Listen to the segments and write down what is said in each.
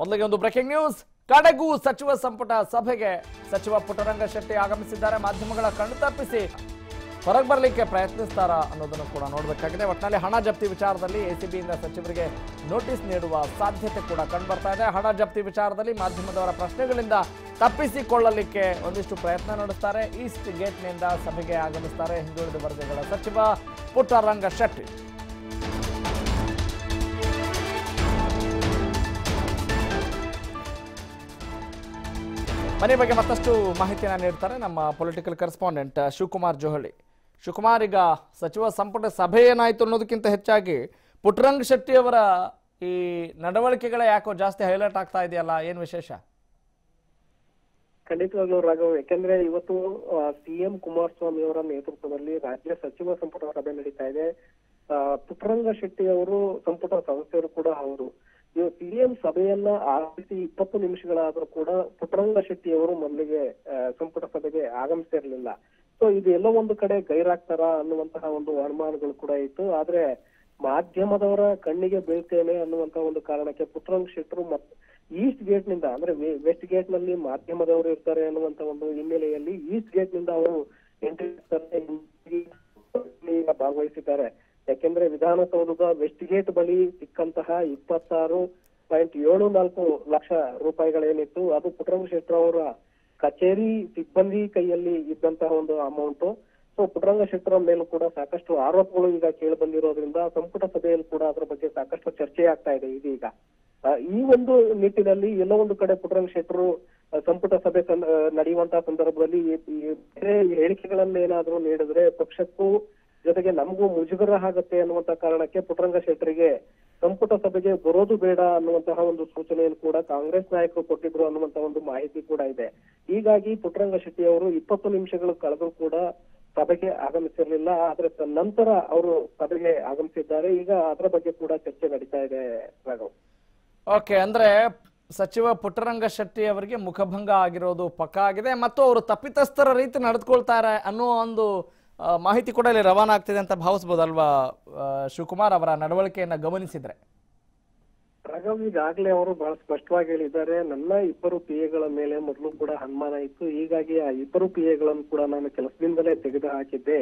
ಮೊದಲಿಗೆ ಒಂದು breaking news ಕಡಗು ಸಚಿವ ಸಂಪುಟ ಸಭೆಗೆ ಸಚಿವ ಪುಟ್ಟರಂಗ ಶೆಟ್ಟಿ ಆಗಮಿಸಿದ್ದಾರೆ. ಮಾಧ್ಯಮಗಳ ಕಣ್ಣು ತಪ್ಪಿಸಿ ಹೊರಗೆ ಬರಲಿಕ್ಕೆ ಪ್ರಯತ್ನಿಸ್ತಾರ ಅನ್ನೋದನ್ನು ಕೂಡ ನೋಡಬೇಕಾಗಿದೆ. ಒಟ್ಟಿನಲ್ಲಿ ಹಣ ಜಪ್ತಿ ವಿಚಾರದಲ್ಲಿ ಎಸಿಬಿಯಿಂದ ಸಚಿವರಿಗೆ ನೋಟಿಸ್ ನೀಡುವ ಸಾಧ್ಯತೆ ಕೂಡ ಕಂಡುಬರ್ತಾ ಇದೆ. ಹಣ ಜಪ್ತಿ ವಿಚಾರದಲ್ಲಿ ಮಾಧ್ಯಮದವರ ಪ್ರಶ್ನೆಗಳಿಂದ ತಪ್ಪಿಸಿಕೊಳ್ಳಲಿಕ್ಕೆ ಒಂದಿಷ್ಟು ಪ್ರಯತ್ನ ನಡೆಸ್ತಾರೆ. ಈಸ್ಟ್ ಗೇಟ್ನಿಂದ ಸಭೆಗೆ ಆಗಮಿಸ್ತಾರೆ ಹಿಂದುಳಿದ ವರ್ಗಗಳ ಸಚಿವ ಪುಟ್ಟರಂಗ ಶೆಟ್ಟಿ. ಮನೆ ಬಗ್ಗೆ ಮತ್ತಷ್ಟು ಮಾಹಿತಿಯನ್ನು ನೀಡ್ತಾರೆ ನಮ್ಮ ಪೊಲಿಟಿಕಲ್ ಕರೆಸ್ಪಾಂಡೆಂಟ್ ಶಿವಕುಮಾರ್ ಜೋಹಳಿ ಶಿವಕುಮಾರ್, ಈಗ ಸಚಿವ ಸಂಪುಟ ಸಭೆ ಏನಾಯಿತು ಅನ್ನೋದಕ್ಕಿಂತ ಹೆಚ್ಚಾಗಿ ಪುಟ್ಟರಂಗ ಶೆಟ್ಟಿ ಅವರ ಈ ನಡವಳಿಕೆಗಳ ಯಾಕೋ ಜಾಸ್ತಿ ಹೈಲೈಟ್ ಆಗ್ತಾ ಇದೆಯಲ್ಲ, ಏನ್ ವಿಶೇಷ? ಖಂಡಿತವಾಗ್ಲೂ ರಾಘವ್, ಯಾಕಂದ್ರೆ ಇವತ್ತು ಸಿಎಂ ಕುಮಾರಸ್ವಾಮಿ ಅವರ ನೇತೃತ್ವದಲ್ಲಿ ರಾಜ್ಯ ಸಚಿವ ಸಂಪುಟ ಸಭೆ ನಡೀತಾ ಇದೆ. ಪುಟ್ಟರಂಗ ಶೆಟ್ಟಿ ಅವರು ಸಂಪುಟ ಸದಸ್ಯರು ಕೂಡ ಇವು ಸಿಎಂ ಸಭೆಯನ್ನ ಆರಂಭಿಸಿ ಇಪ್ಪತ್ತು ನಿಮಿಷಗಳಾದ್ರೂ ಕೂಡ ಪುಟ್ಟರಂಗ ಶೆಟ್ಟಿ ಅವರು ಮೊದಲಿಗೆ ಸಂಪುಟ ಸಭೆಗೆ ಆಗಮಿಸಿರ್ಲಿಲ್ಲ. ಸೊ ಇದು ಎಲ್ಲೋ ಒಂದು ಕಡೆ ಗೈರಾಗ್ತಾರ ಅನ್ನುವಂತಹ ಒಂದು ಅನುಮಾನಗಳು ಕೂಡ ಇತ್ತು. ಆದ್ರೆ ಮಾಧ್ಯಮದವರ ಕಣ್ಣಿಗೆ ಬೀಳ್ತೇನೆ ಅನ್ನುವಂತಹ ಒಂದು ಕಾರಣಕ್ಕೆ ಪುಟ್ಟರಂಗ ಶೆಟ್ಟರು ಮತ್ ಈಸ್ಟ್ ಗೇಟ್ನಿಂದ ಅಂದ್ರೆ ವೆಸ್ಟ್ ಗೇಟ್ನಲ್ಲಿ ಮಾಧ್ಯಮದವರು ಇರ್ತಾರೆ ಅನ್ನುವಂತ ಒಂದು ಹಿನ್ನೆಲೆಯಲ್ಲಿ ಈಸ್ಟ್ ಗೇಟ್ನಿಂದ ಅವರು ಎಂಟ್ರಿ ಭಾಗವಹಿಸಿದ್ದಾರೆ. ಯಾಕೆಂದ್ರೆ ವಿಧಾನಸೌಧದ ವೆಸ್ಟ್ ಗೇಟ್ ಬಳಿ ಸಿಕ್ಕಂತಹ ಇಪ್ಪತ್ತಾರು ಪಾಯಿಂಟ್ ಏಳು ನಾಲ್ಕು ಲಕ್ಷ ರೂಪಾಯಿಗಳೇನಿತ್ತು, ಅದು ಪುಟ್ಟರಂಗ ಶೆಟ್ಟರ್ ಅವರ ಕಚೇರಿ ಸಿಬ್ಬಂದಿ ಕೈಯಲ್ಲಿ ಇದ್ದಂತಹ ಒಂದು ಅಮೌಂಟ್ ಸೊ ಪುಟ್ಟರಂಗ ಶೆಟ್ಟರ ಮೇಲೂ ಕೂಡ ಸಾಕಷ್ಟು ಆರೋಪಗಳು ಈಗ ಕೇಳಿ ಬಂದಿರೋದ್ರಿಂದ ಸಂಪುಟ ಸಭೆಯಲ್ಲಿ ಕೂಡ ಅದರ ಬಗ್ಗೆ ಸಾಕಷ್ಟು ಚರ್ಚೆ ಆಗ್ತಾ ಇದೆ ಇದೀಗ. ಈ ಒಂದು ನಿಟ್ಟಿನಲ್ಲಿ ಎಲ್ಲೋ ಒಂದು ಕಡೆ ಪುಟ್ಟರಂಗ ಶೆಟ್ಟರು ಸಂಪುಟ ಸಭೆ ನಡೆಯುವಂತಹ ಸಂದರ್ಭದಲ್ಲಿ ಬೇರೆ ಹೇಳಿಕೆಗಳನ್ನೇನಾದ್ರೂ ನೀಡಿದ್ರೆ ಪಕ್ಷಕ್ಕೂ ಜೊತೆಗೆ ನಮಗೂ ಮುಜುಗರ ಆಗತ್ತೆ ಅನ್ನುವಂತ ಕಾರಣಕ್ಕೆ ಪುಟ್ಟರಂಗ ಶೆಟ್ಟರಿಗೆ ಸಂಪುಟ ಸಭೆಗೆ ಬರೋದು ಬೇಡ ಅನ್ನುವಂತಹ ಒಂದು ಸೂಚನೆಯನ್ನು ಕೂಡ ಕಾಂಗ್ರೆಸ್ ನಾಯಕರು ಕೊಟ್ಟಿದ್ರು ಅನ್ನುವಂತ ಒಂದು ಮಾಹಿತಿ ಕೂಡ ಇದೆ. ಹೀಗಾಗಿ ಪುಟ್ಟರಂಗ ಶೆಟ್ಟಿ ಅವರು ಇಪ್ಪತ್ತು ನಿಮಿಷಗಳು ಕಳೆದರೂ ಕೂಡ ಸಭೆಗೆ ಆಗಮಿಸಿರಲಿಲ್ಲ, ಆದ್ರೆ ನಂತರ ಅವರು ಸಭೆಗೆ ಆಗಮಿಸಿದ್ದಾರೆ. ಈಗ ಅದರ ಬಗ್ಗೆ ಕೂಡ ಚರ್ಚೆ ನಡೀತಾ ಇದೆ ರಾಘವ್. ಓಕೆ, ಅಂದ್ರೆ ಸಚಿವ ಪುಟ್ಟರಂಗ ಶೆಟ್ಟಿ ಅವರಿಗೆ ಮುಖಭಂಗ ಆಗಿರೋದು ಪಕ್ಕ ಆಗಿದೆ, ಮತ್ತು ಅವರು ತಪ್ಪಿತಸ್ಥರ ರೀತಿ ನಡೆದುಕೊಳ್ತಾರೆ ಅನ್ನೋ ಒಂದು ಮಾಹಿತಿ ಕೂಡ ಇಲ್ಲಿ ರವಾನಾ ಆಗ್ತಿದೆ ಅಂತ ಭಾವಿಸಬಹುದು ಅಲ್ವಾ ಶಿವಕುಮಾರ್ ಅವರ ನಡವಳಿಕೆಯನ್ನ ಗಮನಿಸಿದ್ರೆ. ರಾಘವ್, ಈಗಾಗಲೇ ಅವರು ಬಹಳ ಸ್ಪಷ್ಟವಾಗಿ ಹೇಳಿದ್ದಾರೆ. ನನ್ನ ಇಬ್ಬರು ಪಿ ಎಗಳ ಮೇಲೆ ಮೊದಲು ಕೂಡ ಅನುಮಾನ ಇತ್ತು. ಹೀಗಾಗಿ ಆ ಇಬ್ಬರು ಪಿ ಎಗಳನ್ನು ಕೂಡ ನಾನು ಕೆಲಸದಿಂದಲೇ ತೆಗೆದು ಹಾಕಿದ್ದೆ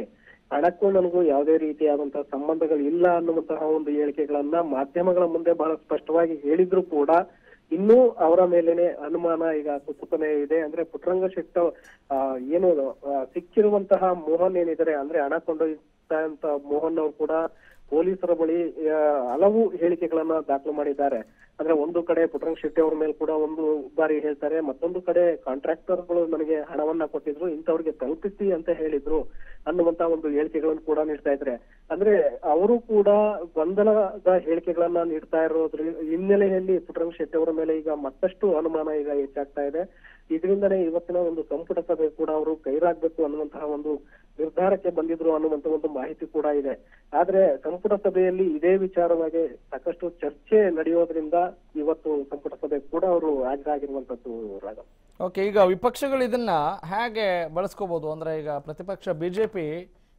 ಹಣಕ್ಕೂ ನನಗೂ ಯಾವುದೇ ರೀತಿಯಾದಂತಹ ಸಂಬಂಧಗಳು ಇಲ್ಲ ಅನ್ನುವಂತಹ ಒಂದು ಹೇಳಿಕೆಗಳನ್ನ ಮಾಧ್ಯಮಗಳ ಮುಂದೆ ಬಹಳ ಸ್ಪಷ್ಟವಾಗಿ ಹೇಳಿದ್ರು ಕೂಡ ಇನ್ನೂ ಅವರ ಮೇಲೇನೆ ಅನುಮಾನ ಈಗ ಸುತ್ತನೆ ಇದೆ. ಅಂದ್ರೆ ಪುಟ್ಟರಂಗ ಶೆಟ್ಟ ಏನು ಸಿಕ್ಕಿರುವಂತಹ ಮೋಹನ್ ಏನಿದ್ದಾರೆ, ಅಂದ್ರೆ ಹಣ ಕೊಂಡೊಯ್ತ ಮೋಹನ್ ಅವರು ಕೂಡ ಪೊಲೀಸರ ಬಳಿ ಹಲವು ಹೇಳಿಕೆಗಳನ್ನ ದಾಖಲು ಮಾಡಿದ್ದಾರೆ. ಅಂದ್ರೆ ಒಂದು ಕಡೆ ಪುಟ್ರಂಗ್ ಶೆಟ್ಟಿ ಅವ್ರ ಮೇಲೆ ಕೂಡ ಒಂದು ಬಾರಿ ಹೇಳ್ತಾರೆ, ಮತ್ತೊಂದು ಕಡೆ ಕಾಂಟ್ರಾಕ್ಟರ್ಗಳು ನನಗೆ ಹಣವನ್ನ ಕೊಟ್ಟಿದ್ರು, ಇಂಥವ್ರಿಗೆ ತಲುಪಿಸಿ ಅಂತ ಹೇಳಿದ್ರು ಅನ್ನುವಂತ ಒಂದು ಹೇಳಿಕೆಗಳನ್ನು ಕೂಡ ನೀಡ್ತಾ ಇದ್ರೆ. ಅಂದ್ರೆ ಅವರು ಕೂಡ ಗೊಂದಲದ ಹೇಳಿಕೆಗಳನ್ನ ನೀಡ್ತಾ ಇರೋದ್ರ ಹಿನ್ನೆಲೆಯಲ್ಲಿ ಪುಟ್ರಂಗ್ ಶೆಟ್ಟಿ ಅವರ ಮೇಲೆ ಈಗ ಮತ್ತಷ್ಟು ಅನುಮಾನ ಈಗ ಹೆಚ್ಚಾಗ್ತಾ ಇದೆ. ಇದರಿಂದನೇ ಇವತ್ತಿನ ಒಂದು ಸಂಪುಟ ಸಭೆ ಕೂಡ ಅವರು ಕೈರಾಗಬೇಕು ಅನ್ನುವಂತಹ ಒಂದು ನಿರ್ಧಾರಕ್ಕೆ ಬಂದಿದ್ರು ಅನ್ನುವಂತ ಒಂದು ಮಾಹಿತಿ ಕೂಡ ಇದೆ. ಆದ್ರೆ ಸಂಪುಟ ಸಭೆಯಲ್ಲಿ ಇದೇ ವಿಚಾರವಾಗಿ ಸಾಕಷ್ಟು ಚರ್ಚೆ ನಡೆಯೋದ್ರಿಂದ ಇವತ್ತು ಸಂಪುಟ ಸಭೆ ಕೂಡ ಅವರು ಹಾಜರಾಗಿರುವಂತದ್ದು ರಾಘವ್. ಓಕೆ ಈಗ ವಿಪಕ್ಷಗಳು ಇದನ್ನ ಹೇಗೆ ಬಳಸ್ಕೋಬಹುದು ಅಂದ್ರೆ ಈಗ ಪ್ರತಿಪಕ್ಷ ಬಿಜೆಪಿ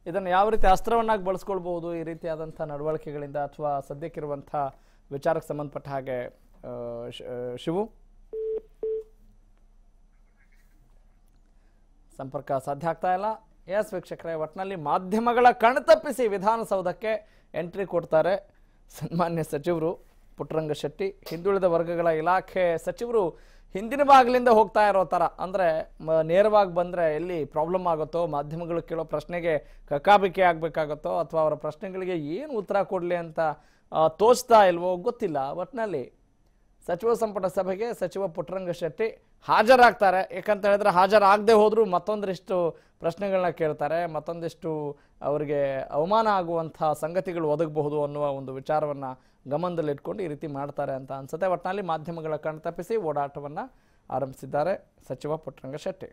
ಇದನ್ನ ಯಾವ ರೀತಿ ಅಸ್ತ್ರವನ್ನಾಗಿ ಬಳಸ್ಕೊಳ್ಬಹುದು ಈ ರೀತಿಯಾದಂತಹ ನಡವಳಿಕೆಗಳಿಂದ ಅಥವಾ ಸದ್ಯಕ್ಕಿರುವಂತಹ ವಿಚಾರಕ್ಕೆ ಸಂಬಂಧಪಟ್ಟ ಹಾಗೆ ಶಿವು? ಸಂಪರ್ಕ ಸಾಧ್ಯ ಆಗ್ತಾ ಇಲ್ಲ. ಎಸ್ ವೀಕ್ಷಕರೇ ಒಟ್ಟಿನಲ್ಲಿ ಮಾಧ್ಯಮಗಳ ಕಣ್ತಪ್ಪಿಸಿ ವಿಧಾನಸೌಧಕ್ಕೆ ಎಂಟ್ರಿ ಕೊಡ್ತಾರೆ ಸನ್ಮಾನ್ಯ ಸಚಿವರು ಪುಟ್ಟರಂಗ ಶೆಟ್ಟಿ. ಹಿಂದುಳಿದ ವರ್ಗಗಳ ಇಲಾಖೆ ಸಚಿವರು ಹಿಂದಿನ ಬಾಗಿಲಿಂದ ಹೋಗ್ತಾ ಇರೋ ಥರ. ಅಂದರೆ ನೇರವಾಗಿ ಬಂದರೆ ಎಲ್ಲಿ ಪ್ರಾಬ್ಲಮ್ ಆಗುತ್ತೋ, ಮಾಧ್ಯಮಗಳು ಕೇಳೋ ಪ್ರಶ್ನೆಗೆ ಕಕಾಬಿಕೆ ಆಗಬೇಕಾಗುತ್ತೋ, ಅಥವಾ ಅವರ ಪ್ರಶ್ನೆಗಳಿಗೆ ಏನು ಉತ್ತರ ಕೊಡಲಿ ಅಂತ ತೋಚ್ತಾ ಇಲ್ವೋ ಗೊತ್ತಿಲ್ಲ. ಒಟ್ಟಿನಲ್ಲಿ ಸಚಿವ ಸಂಪುಟ ಸಭೆಗೆ ಸಚಿವ ಪುಟ್ಟರಂಗ ಶೆಟ್ಟಿ ಹಾಜರಾಗ್ತಾರೆ. ಯಾಕಂತ ಹೇಳಿದ್ರೆ ಹಾಜರಾಗದೆ ಹೋದರೂ ಮತ್ತೊಂದಿಷ್ಟು ಪ್ರಶ್ನೆಗಳನ್ನ ಕೇಳ್ತಾರೆ, ಮತ್ತೊಂದಿಷ್ಟು ಅವರಿಗೆ ಅವಮಾನ ಆಗುವಂಥ ಸಂಗತಿಗಳು ಒದಗಬಹುದು ಅನ್ನುವ ಒಂದು ವಿಚಾರವನ್ನು ಗಮನದಲ್ಲಿಟ್ಕೊಂಡು ಈ ರೀತಿ ಮಾಡ್ತಾರೆ ಅಂತ ಅನ್ಸುತ್ತೆ. ಒಟ್ಟಿನಲ್ಲಿ ಮಾಧ್ಯಮಗಳ ಕಣ್ತಪ್ಪಿಸಿ ಓಡಾಟವನ್ನು ಆರಂಭಿಸಿದ್ದಾರೆ ಸಚಿವ ಪುಟ್ಟರಂಗ ಶೆಟ್ಟಿ.